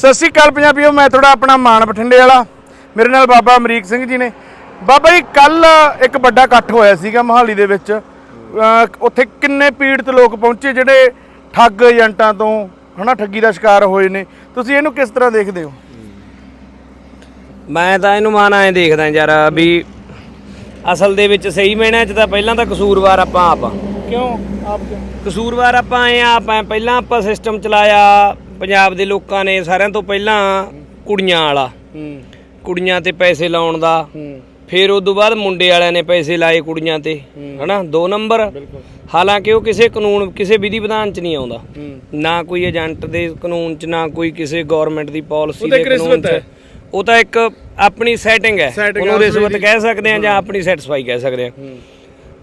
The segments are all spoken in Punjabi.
ਸਤਿ ਸ਼੍ਰੀ ਅਕਾਲ ਪੰਜਾਬੀਓ ਮੈਂ ਤੁਹਾਡਾ ਆਪਣਾ ਮਾਨ ਬਠਿੰਡੇ ਵਾਲਾ। ਮੇਰੇ ਨਾਲ ਬਾਬਾ ਅਮਰੀਕ ਸਿੰਘ ਜੀ ਨੇ। ਬਾਬਾ ਜੀ ਕੱਲ ਇੱਕ ਵੱਡਾ ਇਕੱਠ ਹੋਇਆ ਸੀਗਾ ਮੋਹਾਲੀ ਦੇ ਵਿੱਚ। ਉੱਥੇ ਕਿੰਨੇ ਪੀੜਤ ਲੋਕ ਪਹੁੰਚੇ ਜਿਹੜੇ ਠੱਗ ਏਜੰਟਾਂ ਤੋਂ ਹਨਾ ਠੱਗੀ ਦਾ ਸ਼ਿਕਾਰ ਹੋਏ ਨੇ। ਤੁਸੀਂ ਇਹਨੂੰ ਕਿਸ ਤਰ੍ਹਾਂ ਦੇਖਦੇ ਹੋ? ਮੈਂ ਤਾਂ ਇਹਨੂੰ ਮਾਨ ਐਂ ਦੇਖਦਾ ਯਾਰ ਵੀ ਅਸਲ ਦੇ ਵਿੱਚ ਸਹੀ ਮੈਨੇ ਚ ਤਾਂ ਪਹਿਲਾਂ ਤਾਂ ਕਸੂਰਵਾਰ ਆਪਾਂ ਆਪ ਆ। ਕਿਉਂ? ਆਪ ਕਿਉਂ? ਕਸੂਰਵਾਰ ਆਪਾਂ ਐ ਆਪ ਪਹਿਲਾਂ ਆਪਾਂ ਸਿਸਟਮ ਚਲਾਇਆ ਪੰਜਾਬ ਦੇ ਲੋਕਾਂ ਨੇ ਸਾਰਿਆਂ ਤੋਂ ਪਹਿਲਾਂ ਕੁੜੀਆਂ ਵਾਲਾ। ਹੂੰ। ਕੁੜੀਆਂ ਤੇ ਪੈਸੇ ਲਾਉਣ ਦਾ। ਹੂੰ। ਫਿਰ ਉਸ ਤੋਂ ਬਾਅਦ ਮੁੰਡੇ ਵਾਲਿਆਂ ਨੇ ਪੈਸੇ ਲਾਏ ਕੁੜੀਆਂ ਤੇ। ਹਨਾ? ਦੋ ਨੰਬਰ। ਬਿਲਕੁਲ। ਹਾਲਾਂਕਿ ਉਹ ਕਿਸੇ ਕਾਨੂੰਨ ਕਿਸੇ ਵਿਧੀ ਵਿਧਾਨ ਚ ਨਹੀਂ ਆਉਂਦਾ। ਨਾ ਕੋਈ ਏਜੰਟ ਦੇ ਕਾਨੂੰਨ ਚ ਨਾ ਕੋਈ ਕਿਸੇ ਗਵਰਨਮੈਂਟ ਦੀ ਪਾਲਿਸੀ ਦੇ ਕਾਨੂੰਨ ਚ। ਉਹ ਤਾਂ ਇੱਕ ਆਪਣੀ ਸੈਟਿੰਗ ਹੈ। ਉਹਨੂੰ ਰਿਸ਼ਵਤ। ਕਹਿ ਸਕਦੇ ਆ ਜਾਂ ਆਪਣੀ ਸੈਟੀਸਫਾਈ ਕਹਿ ਸਕਦੇ ਆ ਹੂੰ।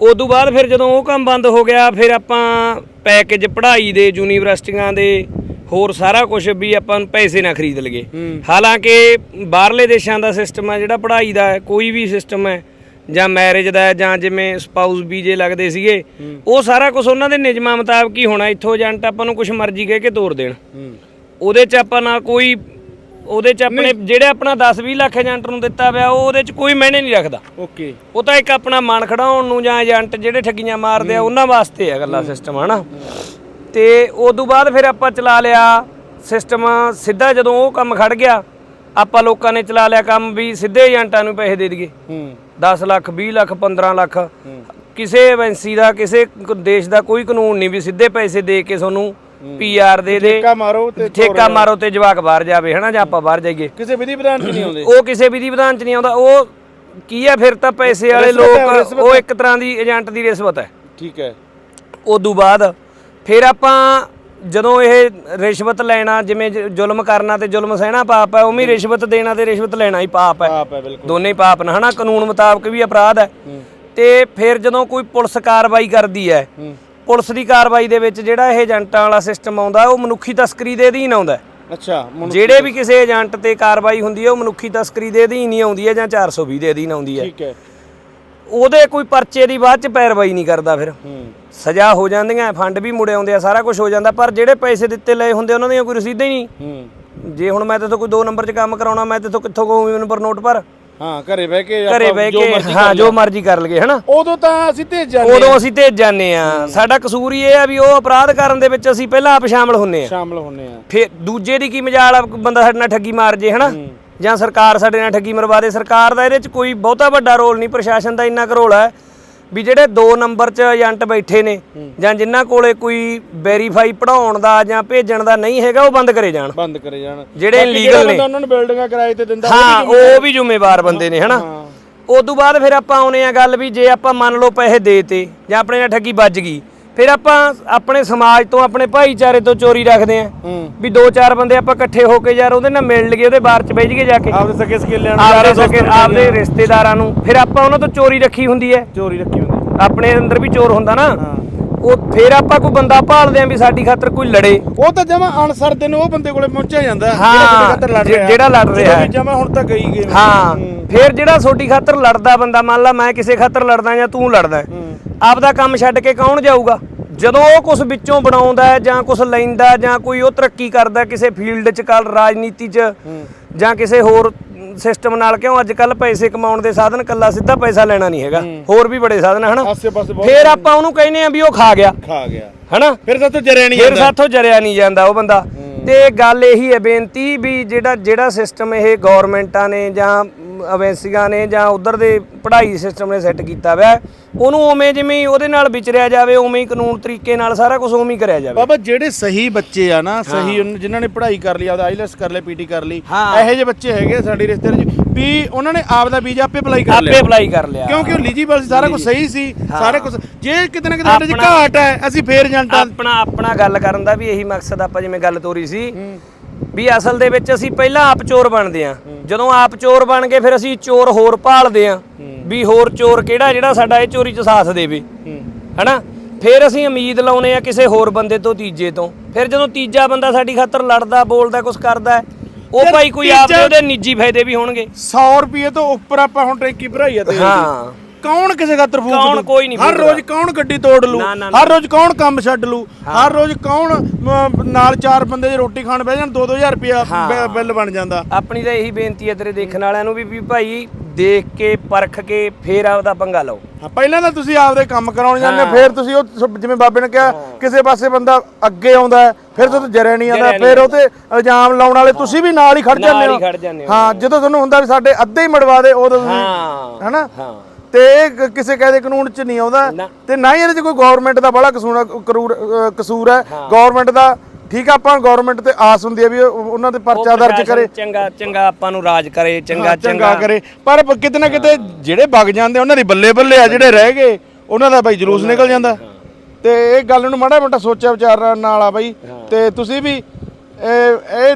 ਉਦੋਂ ਬਾਅਦ ਫਿਰ ਜਦੋਂ ਉਹ ਕੰਮ ਬੰਦ ਹੋ ਗਿਆ ਫਿਰ ਆਪਾਂ ਪੈਕੇਜ ਪੜ੍ਹਾਈ ਦੇ ਯੂਨੀਵਰਸਿਟੀਆਂ ਦੇ ਹੋਰ ਸਾਰਾ ਕੁਝ ਵੀ ਆਪਾਂ ਪੈਸੇ ਨਾ ਖਰੀਦ ਹੂੰ। ਹਾਲਾਂਕਿ ਬਾਹਰਲੇ ਦੇਸ਼ਾਂ ਦਾ ਸਿਸਟਮ ਹੈ ਜਿਹੜਾ ਪੜ੍ਹਾਈ ਦਾ ਹੈ ਕੋਈ ਵੀ ਸਿਸਟਮ ਹੈ ਜਾਂ ਮੈਰਿਜ ਦਾ ਜਾਂ ਜਿਵੇਂ ਸਪਾਊਸ ਵੀਜ਼ੇ ਲੱਗਦੇ ਸੀਗੇ ਉਹ ਸਾਰਾ ਕੁਝ ਉਹਨਾਂ ਦੇ ਨਿਯਮਾਂ ਮੁਤਾਬਕ ਹੀ ਹੋਣਾ। ਇੱਥੋਂ ਏਜੰਟ ਆਪਾਂ ਨੂੰ ਕੁਝ ਮਰਜ਼ੀ ਕਹਿ ਕੇ ਤੋਰ ਦੇਣ। ਉਹਦੇ ਚ ਆਪਾਂ ਨਾ ਕੋਈ ਉਹਦੇ ਚ ਆਪਣੇ ਜਿਹੜੇ ਆਪਣਾ 10-20 ਲੱਖ ਏਜੰਟ ਨੂੰ ਦਿੱਤਾ ਪਿਆ ਉਹ ਉਹਦੇ ਚ ਕੋਈ ਮੈਨੇ ਨਹੀਂ ਰੱਖਦਾ। ਓਕੇ। ਉਹ ਤਾਂ ਇੱਕ ਆਪਣਾ ਮਨ ਖੜਾਉਣ ਨੂੰ ਜਾਂ ਏਜੰਟ ਜਿਹੜੇ ਠੱਗੀਆਂ ਮਾਰਦੇ ਆ ਉਹਨਾਂ ਵਾਸਤੇ ਹੈ ਗੱਲਾਂ ਸਿਸਟਮ ਹਨਾ? ਤੇ ਉਦੋਂ ਬਾਅਦ ਫਿਰ ਆਪਾਂ ਚਲਾ ਲਿਆ ਸਿਸਟਮ ਸਿੱਧਾ ਜਦੋਂ ਉਹ ਕੰਮ ਖੜ ਗਿਆ ਆਪਾਂ ਲੋਕਾਂ ਨੇ ਚਲਾ ਲਿਆ ਕੰਮ ਵੀ ਸਿੱਧੇ ਏਜੰਟਾਂ ਨੂੰ ਪੈਸੇ ਦੇ ਦਈਏ। ਹੂੰ। 10 ਲੱਖ 20 ਲੱਖ 15 ਲੱਖ। ਕਿਸੇ ਏਜੰਸੀ ਦਾ ਕਿਸੇ ਦੇਸ਼ ਦਾ ਕੋਈ ਕਾਨੂੰਨ ਨਹੀਂ ਵੀ ਸਿੱਧੇ ਪੈਸੇ ਦੇ ਕੇ ਤੁਹਾਨੂੰ ਪੀਆਰ ਦੇ ਦੇ ਠੇਕਾ ਮਾਰੋ ਤੇ ਠੇਕਾ ਮਾਰੋ। ਤੇ ਜਵਾਕ ਬਾਹਰ ਜਾਵੇ ਹਨਾ ਜਾਂ ਆਪਾਂ ਬਾਹਰ ਜਾਈਏ। ਕਿਸੇ ਵਿਧੀ ਵਿਧਾਨ ਚ ਨਹੀਂ ਆਉਂਦੇ। ਉਹ ਕਿਸੇ ਵਿਧੀ ਵਿਧਾਨ ਚ ਨਹੀਂ ਆਉਂਦਾ ਉਹ ਕੀ ਹੈ ਫਿਰ ਤਾਂ ਪੈਸੇ ਵਾਲੇ ਲੋਕ ਉਹ ਇੱਕ ਤਰ੍ਹਾਂ ਦੀ ਏਜੰਟ ਦੀ ਰਿਸ਼ਵਤ ਹੈ। ਠੀਕ ਹੈ। ਉਦੋਂ ਬਾਅਦ ਫਿਰ ਆਪਾਂ ਜਦੋਂ ਇਹ ਰਿਸ਼ਵਤ ਲੈਣਾ ਜਿਵੇਂ ਜ- ਜ਼ੁਲਮ ਕਰਨਾ ਤੇ ਜ਼ੁਲਮ ਸਹਿਣਾ ਪਾਪ ਹੈ ਉਵੇਂ ਹੀ ਰਿਸ਼ਵਤ ਦੇਣਾ ਤੇ ਰਿਸ਼ਵਤ ਲੈਣਾ ਹੀ ਪਾਪ ਹੈ। ਆਪ ਹੈ ਬਿਲਕੁਲ। ਦੋਨੇ ਹੀ ਪਾਪ ਨੇ ਹਨਾ? ਕਾਨੂੰਨ ਮੁਤਾਬਕ ਵੀ ਅਪਰਾਧ ਹੈ। ਤੇ ਫਿਰ ਜਦੋਂ ਕੋਈ ਪੁਲਿਸ ਕਾਰਵਾਈ ਕਰਦੀ ਹੈ ਪੁਲਿਸ ਦੀ ਕਾਰਵਾਈ ਦੇ ਵਿੱਚ ਜਿਹੜਾ ਇਹ ਏਜੰਟਾਂ ਵਾਲਾ ਸਿਸਟਮ ਆਉਂਦਾ ਉਹ ਮਨੁੱਖੀ ਤਸਕਰੀ ਦੇ ਅਧੀਨ ਆਉਂਦਾ ਹੈ। ਅੱਛਾ ਮਨ- ਜਿਹੜੇ ਵੀ ਕਿਸੇ ਏਜੰਟ ਤੇ ਕਾਰਵਾਈ ਹੁੰਦੀ ਹੈ ਉਹ ਮਨੁੱਖੀ ਤਸਕਰੀ ਦੇ ਅਧੀਨ ਹੀ ਆਉਂਦੀ ਹੈ ਜਾਂ 420 ਦੇ ਅਧੀਨ ਆਉਂਦੀ ਹੈ। ਠੀਕ ਹੈ। ਉਹਦੇ ਕੋਈ ਪਰਚੇ ਦੀ ਬਾਅਦ ਚ ਪੈਰਵਾਈ ਨਹੀਂ ਕਰਦਾ ਫਿਰ। ਹੂੰ। ਸਜ਼ਾ ਹੋ ਜਾਂਦੀਆਂ ਫੰਡ ਵੀ ਮੁੜੇ ਆਉਂਦੇ ਆ ਸਾਰਾ ਕੁਝ ਹੋ ਜਾਂਦਾ ਪਰ ਜਿਹੜੇ ਪੈਸੇ ਦਿੱਤੇ ਲਏ ਹੁੰਦੇ ਉਹਨਾਂ ਦੀਆਂ ਕੋਈ ਰਸੀਦਾਂ ਹੀ ਨਹੀਂ। ਹੂੰ। ਜੇ ਹੁਣ ਮੈਂ ਤੇਥੋਂ ਕੋਈ 2 ਨੰਬਰ 'ਚ ਕੰਮ ਕਰਾਉਣਾ ਮੈਂ ਤੇਥੋਂ ਕਿੱਥੋਂ ਕਹੂੰ ਮੈਨੂੰ ਪਰ ਨੋਟ ਭਰ? ਹਾਂ ਘਰੇ ਬਹਿ ਕੇ ਘਰੇ ਆਪਾਂ ਬਹਿ ਜੋ ਕੇ ਮਰਜ਼ੀ ਹਾਂ ਕਰ ਜੋ ਲਿਆ। ਮਰਜ਼ੀ ਕਰ ਲਈਏ ਹਨਾ? ਉਦੋਂ ਤਾਂ ਅਸੀਂ ਭੇਜ ਜਾਂਦੇ ਉਦੋਂ ਅਸੀਂ ਤੇ ਜਾਂਦੇ ਆ ਸਾਡਾ ਕਸੂਰ ਹੀ ਇਹ ਆ ਵੀ ਉਹ ਅਪਰਾਧ ਕਰਨ ਦੇ ਵਿੱਚ ਅਸੀਂ ਪਹਿਲਾਂ ਆਪ ਸ਼ਾਮਲ ਹੁੰਨੇ ਆ ਸ਼ਾਮਲ ਹੁੰਨੇ ਆ ਫਿਰ ਦੂਜੇ ਦੀ ਕੀ ਮਜਾਲ ਆ ਬੰਦਾ ਸਾਡੇ ਨਾਲ ਠੱਗੀ ਮਾਰ ਜੇ ਹਨਾ? ਜਾਂ ਸਰਕਾਰ ਸਾਡੇ ਨਾਲ ਠੱਗੀ ਮਰਵਾ ਦੇ ਸਰਕਾਰ ਦਾ ਇਹਦੇ 'ਚ ਕੋਈ ਬਹੁਤਾ ਵੱਡਾ ਰੋਲ ਨਹੀਂ ਪ੍ਰਸ਼ਾਸਨ ਦਾ ਇੰਨਾ ਕੁ ਰੋਲ ਹੈ ਵੀ ਜਿਹੜੇ 2 ਨੰਬਰ 'ਚ ਏਜੰਟ ਬੈਠੇ ਨੇ ਜਾਂ ਜਿਨ੍ਹਾਂ ਕੋਲੇ ਕੋਈ ਵੈਰੀਫਾਈ ਪੜਾਉਣ ਦਾ ਜਾਂ ਭੇਜਣ ਦਾ ਨਹੀਂ ਹੈਗਾ ਉਹ ਬੰਦ ਕਰੇ ਜਾਣ। ਬੰਦ ਕਰੇ ਜਾਣ। ਜਿਹੜੇ ਜਿਹੜਾ ਨੇ। ਉਹਨਾਂ ਨੂੰ ਬਿਲਡਿੰਗਾਂ ਕਿਰਾਏ ਤੇ ਦਿੰਦਾ ਹਾਂ ਉਹ ਵੀ ਜ਼ਿੰਮੇਵਾਰ ਬੰਦੇ ਨੇ ਹਨਾ? ਹਾਂ। ਉਦੋਂ ਬਾਅਦ ਫਿਰ ਆਪਾਂ ਆਉਨੇ ਆ ਗੱਲ ਵੀ ਜੇ ਆਪਾਂ ਮੰਨ ਲਓ ਪੈਸੇ ਦੇਤੇ ਜਾਂ ਆਪਣੇ ਨਾਲ ਠੱਗੀ ਵੱਜ ਗਈ ਫਿਰ ਆਪਾਂ ਆਪਣੇ ਸਮਾਜ ਤੋਂ ਆਪਣੇ ਭਾਈਚਾਰੇ ਤੋਂ ਚੋਰੀ ਰੱਖਦੇ ਆ। ਵੀ ਦੋ ਚਾਰ ਬੰਦੇ ਆਪਾਂ ਇਕੱਠੇ ਹੋ ਕੇ ਯਾਰ ਉਹਦੇ ਨਾਲ ਮਿਲ ਲਈਏ ਉਹਦੇ ਬਾਰ ਚ ਬਹਿ ਜੀਏ ਜਾ ਕੇ। ਆਪਦੇ ਸਕੇ ਸਕੇਲਿਆਂ ਨੂੰ ਯਾਰਾਂ ਸਕੇ ਦੋਸਤਾਂ ਨੂੰ ਆਪਦੇ ਰਿਸ਼ਤੇਦਾਰਾਂ ਨੂੰ। ਫਿਰ ਆਪਾਂ ਉਹਨਾਂ ਤੋਂ ਚੋਰੀ ਰੱਖੀ ਹੁੰਦੀ ਹੈ। ਚੋਰੀ ਰੱਖੀ ਹੁੰਦੀ ਆਪਣੇ ਅੰਦਰ ਵੀ ਚੋਰ ਹੁੰਦਾ ਨਾ। ਉਹ ਫਿਰ ਆਪਾਂ ਕੋਈ ਬੰਦਾ ਭਾਲਦੇ ਆ ਵੀ ਸਾਡੀ ਖਾਤਰ ਕੋਈ ਲੜੇ। ਉਹ ਤਾਂ ਜਮਾ ਅਨਸਰ ਦੇ ਨੂੰ ਉਹ ਬੰਦੇ ਕੋਲੇ ਪਹੁੰਚਿਆ ਜਾਂਦਾ। ਜਿਹੜਾ ਲੜ ਰਿਹਾ। ਜਿਹੜਾ ਲੜ ਰਿਹਾ। ਹੈ। ਜਮਾ ਹੁਣ ਤਾਂ ਗਈ ਗਏ ਹਾਂ। ਫਿਰ ਜਿਹੜਾ ਤੁਹਾਡੀ ਖਾਤਰ ਲੜਦਾ ਬੰਦਾ ਮੰਨ ਲਾ ਮੈਂ ਕਿਸੇ ਖਾਤਰ ਲੜਦਾ ਜਾਂ ਤੂੰ ਲੜਦਾ। ਆਪਦਾ ਕੰਮ ਛੱਡ ਕੇ ਕੌਣ ਜਾਊਗਾ? ਜਦੋਂ ਉਹ ਕੁਝ ਵਿੱਚੋਂ ਬਣਾਉਂਦਾ ਹੈ ਜਾਂ ਕੁਝ ਲੈਂਦਾ ਜਾਂ ਕੋਈ ਉਹ ਤਰੱਕੀ ਕਰਦਾ ਕਿਸੇ ਫੀਲਡ 'ਚ ਕੱਲ ਰਾਜਨੀਤੀ 'ਚ ਜਾਂ ਕਿਸੇ ਹੋਰ ਸਿਸਟਮ ਨਾਲ ਕਿਉਂ ਅੱਜ ਕੱਲ ਪੈਸੇ ਕਮਾਉਣ ਦੇ ਸਾਧਨ ਕੱਲਾ ਸਿੱਧਾ ਪੈਸਾ ਲੈਣਾ ਨਹੀਂ ਹੈਗਾ। ਹੋਰ ਵੀ ਬੜੇ ਸਾਧਨ ਹਨ? ਫਿਰ ਆਪਾਂ ਉਹਨੂੰ ਕਹਿੰਦੇ ਆ ਵੀ ਉਹ ਖਾ ਗਿਆ। ਖਾ ਗਿਆ। ਹਨਾ? ਫਿਰ ਸਾਤੋਂ ਜਰਿਆ ਨਹੀਂ ਫਿਰ ਜਾਂਦਾ। ਸਾਥੋਂ ਜਰਿਆ ਨਹੀਂ ਜਾਂਦਾ ਉਹ ਬੰਦਾ। ਤੇ ਗੱਲ ਇਹੀ ਹੈ ਬੇਨਤੀ ਵੀ ਜਿਹੜਾ ਜਿਹੜਾ ਸਿਸਟਮ ਇਹ ਗਵਰਨਮੈਂਟਾਂ ਨੇ ਜਾਂ ਅਵੈਂਸੀਆਂ ਨੇ ਜਾਂ ਉਧਰ ਦੇ ਪੜ੍ਹਾਈ ਸਿਸਟਮ ਨੇ ਸੈੱਟ ਕੀਤਾ ਹੋਇਆ ਉਹਨੂੰ ਉਵੇਂ ਜਿਵੇਂ ਉਹਦੇ ਨਾਲ ਵਿਚਰਿਆ ਜਾਵੇ ਉਵੇਂ ਹੀ ਕਾਨੂੰਨ ਤਰੀਕੇ ਨਾਲ ਸਾਰਾ ਕੁਝ ਉਵੇਂ ਹੀ ਕਰਿਆ ਜਾਵੇ। ਬਾਬਾ ਜਿਹੜੇ ਸਹੀ ਬੱਚੇ ਆ ਨਾ ਸਹੀ ਉਹਨਾਂ- ਜਿਨ੍ਹਾਂ ਨੇ ਪੜ੍ਹਾਈ ਕਰ ਲਈ ਆਪਦਾ ਆਈਲੈਟਸ ਕਰ ਲਿਆ ਪੀਟੀ ਕਰ ਲਈ ਹਾਂ। ਇਹੋ ਜਿਹੇ ਬੱਚੇ ਹੈਗੇ ਸਾਡੇ ਰਿਸ਼ਤੇਦਾਰ ਚ ਵੀ ਉਹਨਾਂ ਨੇ ਆਪਦਾ ਵੀਜ਼ਾ ਆਪੇ ਅਪਲਾਈ ਕਰ ਆਪੇ ਲਿਆ। ਅਪਲਾਈ ਕਰ ਲਿਆ। ਕਿਉਂਕਿ ਉਹ ਲੀਜੀਬਲ ਸੀ ਸਾਰਾ ਕੁਝ ਸਹੀ ਸੀ ਸਾਰੇ ਕੁਝ ਜੇ ਕਿਤੇ ਨਾ ਕਿਤੇ ਸਾਡੇ ਚ ਆਪਣਾ- ਘਾਟ ਹੈ ਅਸੀਂ ਫੇਰ ਜੰਟਾਂ ਆਪਣਾ ਆਪਣਾ ਗੱਲ ਕਰਨ ਦਾ ਵੀ ਇਹੀ ਮਕਸਦ ਆਪਾਂ ਜਿਵੇਂ ਗੱਲ ਤੋਰੀ ਸੀ ਵੀ ਅਸਲ ਦੇ ਵਿੱਚ ਅਸੀਂ ਪਹਿਲਾਂ ਆਪ ਚੋਰ ਬਣਦੇ ਆ ਜਦੋਂ ਆਪ ਚੋਰ ਬਣ ਗਏ ਫਿਰ ਅਸੀਂ ਚੋਰ ਹੋਰ ਭਾਲਦੇ ਆ ਵੀ ਹੋਰ ਚੋਰ ਕਿਹੜਾ ਜਿਹੜਾ ਸਾਡਾ ਇਹ ਚੋਰੀ 'ਚ ਸਾਥ ਦੇਵੇ। ਹਨਾ? ਫਿਰ ਅਸੀਂ ਉਮੀਦ ਲਾਉਨੇ ਆ ਕਿਸੇ ਹੋਰ ਬੰਦੇ ਤੋਂ ਤੀਜੇ ਤੋਂ। ਫਿਰ ਜਦੋਂ ਤੀਜਾ ਬੰਦਾ ਸਾਡੀ ਖਾਤਰ ਲੜਦਾ ਬੋਲਦਾ ਕੁਝ ਕਰਦਾ ਉਹ ਭਾਈ ਕੋਈ ਆਪਦੇ ਉਹਦੇ ਨਿੱਜੀ ਫਾਇਦੇ ਵੀ ਹੋਣਗੇ। 100 ਰੁਪਏ ਤੋਂ ਉੱਪਰ ਆਪਾਂ ਹੁਣ ਟੈਂਕੀ ਭਰਾਈ ਆ ਦੀ ਹਾਂ। ਕੌਣ ਕਿਸੇ ਖਾਤਰ ਫੂਕ ਕੌਣ ਦੂ? ਕੋਈ ਨਹੀਂ ਹਰ। ਰੋਜ਼ ਕੌਣ ਗੱਡੀ ਤੋੜ ਲੂ। ਹਰ ਰੋਜ਼ ਕੌਣ ਕੰਮ ਛੱਡ ਲੂ? ਹਰ ਰੋਜ਼ ਕੌਣ ਨਾਲ ਚਾਰ ਬੰਦੇ ਦੀ ਰੋਟੀ ਖਾਣ ਬਹਿ ਜਾਣ 2-2000 ਰੁਪਿਆ ਬਿੱਲ ਬਣ ਜਾਂਦਾ। ਆਪਣੀ ਤਾਂ ਇਹੀ ਬੇਨਤੀ ਹੈ ਤੇਰੇ ਦੇਖਣ ਵਾਲਿਆਂ ਨੂੰ ਵੀ ਵੀ ਭਾਈ ਦੇਖ ਕੇ ਪਰਖ ਕੇ ਫੇਰ ਆਪਦਾ ਪੰਗਾ ਲਓ। ਹਾਂ, ਪਹਿਲਾਂ ਤਾਂ ਤੁਸੀਂ ਆਪਦੇ ਕੰਮ ਕਰਾਉਣ ਜਾਂਦੇ। ਫਿਰ ਤੁਸੀਂ ਉਹ ਜਿਵੇਂ ਬਾਬੇ ਨੇ ਕਿਹਾ ਕਿਸੇ ਪਾਸੇ ਬੰਦਾ ਅੱਗੇ ਆਉਂਦਾ ਫਿਰ ਤੋਂ ਜਰਿਆ ਨਹੀਂ ਆਉਂਦਾ ਫਿਰ ਉਹ ਤੇ ਇਲਜ਼ਾਮ ਲਾਉਣ ਵਾਲੇ ਤੁਸੀਂ ਵੀ ਨਾਲ ਹੀ ਖੜ ਜਾਂਦੇ ਹੀ। ਹੋ ਜਾਂਦੇ ਤੁਹਾਨੂੰ ਹੁੰਦਾ ਵੀ ਸਾਡੇ ਅੱਧੇ ਹੀ ਮੜਵਾ ਦੇ ਉਦੋਂ ਤੁਸੀਂ ਹਾਂ। ਹੈਨਾ? ਹਾਂ। ਤੇ ਇਹ ਕ- ਕਿਸੇ ਕਾਇਦੇ ਕਾਨੂੰਨ ਚ ਨਹੀਂ ਆਉਂਦਾ। ਨਾ। ਤੇ ਨਾ ਹੀ ਇਹਦੇ ਚ ਕੋਈ ਗਵਰਨਮੈਂਟ ਦਾ ਬੜਾ ਕਸੂਰ ਕਰੂਰ- ਅ, ਕਸੂਰ ਹੈ। ਗਵਰਨਮੈਂਟ ਦਾ ਠੀਕ ਆ ਆਪਾਂ ਗਵਰਨਮੈਂਟ ਤੇ ਆਸ ਹੁੰਦੀ ਹੈ ਵੀ ਉਹ- ਉਹਨਾਂ ਤੇ ਪਰਚਾ ਦਰਜ ਕਰੇ। ਚੰਗਾ ਚੰਗਾ ਆਪਾਂ ਨੂੰ ਰਾਜ ਕਰੇ ਚੰਗਾ ਚੰਗਾ ਕਰੇ। ਪਰ ਪ- ਕਿਤੇ ਨਾ ਕਿਤੇ ਜਿਹੜੇ ਵਗ ਜਾਂਦੇ ਉਹਨਾਂ ਦੀ ਬੱਲੇ ਬੱਲੇ ਆ ਜਿਹੜੇ ਰਹਿ ਗਏ ਉਹਨਾਂ ਦਾ ਬਈ ਜਲੂਸ ਨਿਕਲ ਜਾਂਦਾ। ਤੇ ਇਹ ਗੱਲ ਨੂੰ ਮਾੜਾ ਮੋਟਾ ਸੋਚਿਆ ਵਿਚਾਰਨ ਨਾਲ ਆ ਬਈ। ਤੇ ਤੁਸੀਂ ਵੀ ਇਹ ਇਹ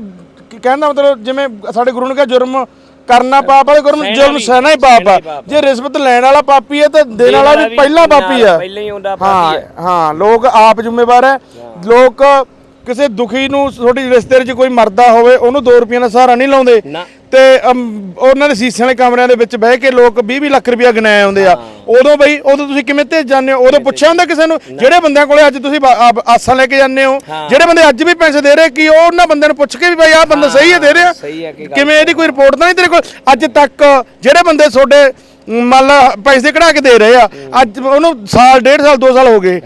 ਕੀ ਕਹਿੰਦਾ ਮਤਲਬ ਜਿਵੇਂ ਸਾਡੇ ਗੁਰੂ ਨੇ ਕਿਹਾ ਜੁਰਮ ਕਰਨਾ ਪਾਪ ਹੈ ਗੁਰਮ ਜੁਰਮ ਸਹਿਣਾ ਹੀ ਪਾਪ ਆ। ਜੇ ਰਿਸ਼ਵਤ ਲੈਣ ਵਾਲਾ ਪਾਪੀ ਹੈ ਤਾਂ ਦੇਣ ਵਾਲਾ ਵੀ ਪਹਿਲਾਂ ਪਾਪੀ ਆ। ਪਹਿਲਾਂ ਹੀ ਹੁੰਦਾ ਪਾਪੀ ਹਾਂ ਹੈ ਹਾਂ ਲੋਕ ਆਪ ਜ਼ਿੰਮੇਵਾਰ ਹੈ। ਲੋਕ ਕਿਸੇ ਦੁਖੀ ਨੂੰ ਤੁਹਾਡੀ ਰਿਸ਼ਤੇ 'ਚ ਕੋਈ ਮਰਦਾ ਹੋਵੇ ਉਹਨੂੰ 2 ਰੁਪਈਆ ਦਾ ਸਹਾਰਾ ਨਹੀਂ ਲਾਉਂਦੇ। ਤੇ ਉਹਨਾਂ ਦੇ ਸੀਸੇ ਵਾਲੇ ਕਮਰਿਆਂ ਦੇ ਵਿੱਚ ਬਹਿ ਕੇ ਲੋਕ 20 20 ਲੱਖ ਰੁਪਇਆ ਗਿਣਾਏ ਆਉਂਦੇ ਆ। ਉਦੋਂ ਬਈ ਉਦੋਂ ਤੁਸੀਂ ਕਿਵੇਂ ਤੇ ਜਾਂਦੇ ਹੋ? ਉਦੋਂ ਪੁੱਛਿਆ ਹੁੰਦਾ ਕਿਸੇ ਨੂੰ? ਜਿਹੜੇ ਬੰਦਿਆਂ ਕੋਲੇ ਅੱਜ ਤੁਸੀਂ ਆਸਾਂ ਲੈ ਕੇ ਜਾਂਦੇ ਹੋ। ਜਿਹੜੇ ਬੰਦੇ ਅੱਜ ਵੀ ਪੈਸੇ ਦੇ ਰਹੇ ਕੀ ਉਹ ਉਹਨਾਂ ਬੰਦਿਆਂ ਨੂੰ ਪੁੱਛ ਕੇ ਵੀ ਬਈ ਆਹ ਬੰਦਾ ਸਹੀ ਹੈ ਦੇ ਰਿਹਾ ਕਿਵੇਂ ਇਹਦੀ ਕੋਈ ਰਿਪੋਰਟ ਤਾਂ ਨਹੀਂ ਤੇਰੇ ਕੋਲ? ਅੱਜ ਤੱਕ ਜਿਹੜੇ ਬੰਦੇ ਤੁਹਾਡੇ ਮੰਨ ਲਾ ਪੈਸੇ ਕਢਾ ਕੇ ਦੇ ਰਹੇ ਆ ਅੱਜ ਉਹਨੂੰ ਸਾਲ ਡੇਢ ਸਾਲ 2 ਸਾਲ ਹੋ ਗਏ।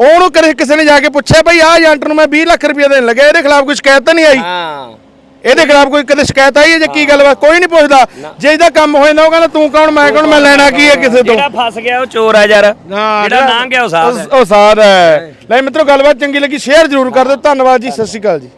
ਉਹਨੂੰ ਕਿਸੇ ਨੇ ਜਾ ਕੇ ਪੁੱਛਿਆ ਬਈ ਆਹ ਏਜੰਟ ਨੂੰ ਮੈਂ 20 ਲੱਖ ਰੁਪਏ ਦੇਣ ਲੱਗਾ ਇਹਦੇ ਖਿਲਾਫ ਕੋਈ ਸ਼ਿਕਾਇਤ ਤਾਂ ਨਹੀਂ ਆਈ? ਹਾਂ। ਇਹਦੇ ਖਿਲਾਫ ਕੋਈ ਕਦੇ ਸ਼ਿਕਾਇਤ ਆਈ ਹੈ ਜਾਂ ਕੀ ਗੱਲਬਾਤ ਕੋਈ ਨਹੀਂ ਪੁੱਛਦਾ। ਜੇ ਇਹਦਾ ਕੰਮ ਹੋ ਜਾਂਦਾ ਉਹ ਕਹਿੰਦਾ ਤੂੰ ਕੌਣ? ਮੈਂ ਕੌਣ? ਮੈਂ ਲੈਣਾ ਕੀ ਹੈ ਕਿਸੇ ਤੋਂ? ਜਿਹੜਾ ਫਸ ਗਿਆ ਉਹ ਚੋਰ ਆ ਯਾਰ। ਜਿਹੜਾ ਲੰਘ ਗਿਆ ਉਹ ਸਾਧ ਹੈ। ਉਹ ਸਾਧ ਹੈ। ਲੈ ਮਿੱਤਰੋ ਗੱਲਬਾਤ ਚੰਗੀ ਲੱਗੀ। ਸ਼ੇਅਰ ਜ਼ਰੂਰ ਕਰ ਦਿਓ। ਧੰਨਵਾਦ ਜੀ। ਸਤਿ ਸ਼੍ਰੀ ਅਕਾਲ ਜੀ।